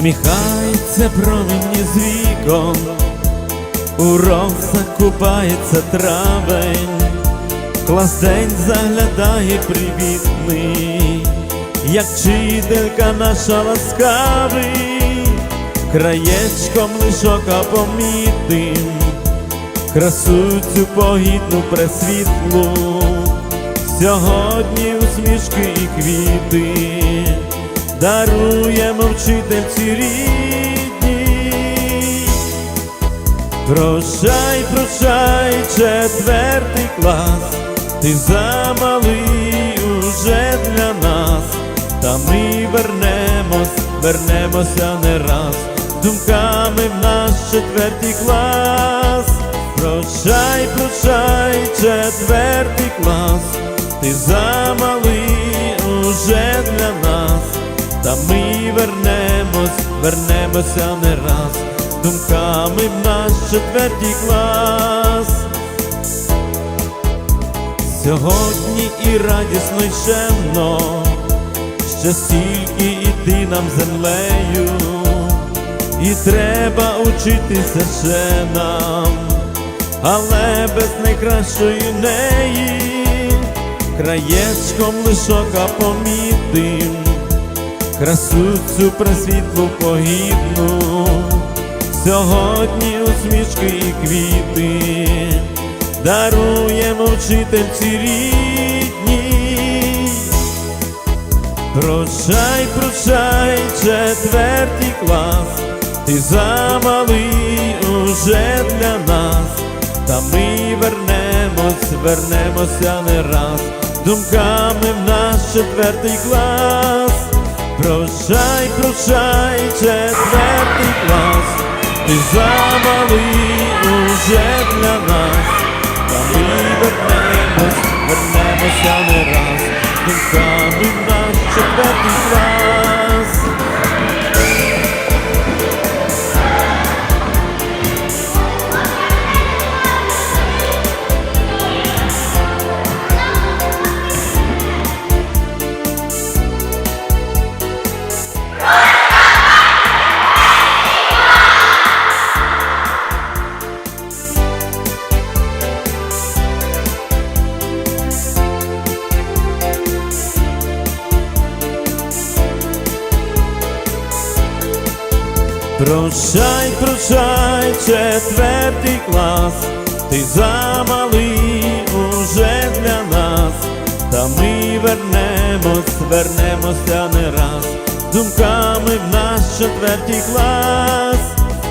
Сміхається промінні з вікон, у росах купається травень, клас день заглядає привітний, як вчителька наша ласкавий, краєчком лишока помітим, красу цю погідну пресвітлу, сьогодні усмішки і квіти даруємо вчительці рідні. Прощай, прощай, четвертий клас, ти замалий уже для нас, та ми вернемось, вернемося не раз, думками в наш четвертий клас. Прощай, прощай, четвертий клас, ти замалий та ми вернемось, вернемося не раз, думками в наш четвертий клас. Сьогодні і радісно й шемно, ще стільки іти нам землею, і треба учитися ще нам, але без найкращої неї, краєчком лишока помітим, красу цю пресвітлу погідну, сьогодні усмішки і квіти даруємо вчительці рідні. Прощай, прощай, четвертий клас, ти замалий уже для нас, та ми вернемось, вернемося не раз, думками в наш четвертий клас. Прощай, прощай, четвертий клас, ти замалий уже для нас. Та ми вернемось, вернемося не раз, думками в наш четвертий клас. Прощай, прощай, четвертий клас, ти замалий уже для нас, та ми вернемось, вернемося не раз, думками в наш четвертий клас.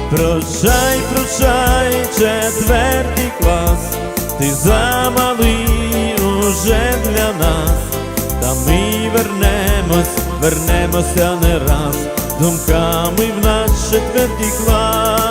Прощай, прощай, четвертий клас, ти замалий уже для нас, та ми вернемось, вернемося не раз, думками в наш четвертий клас.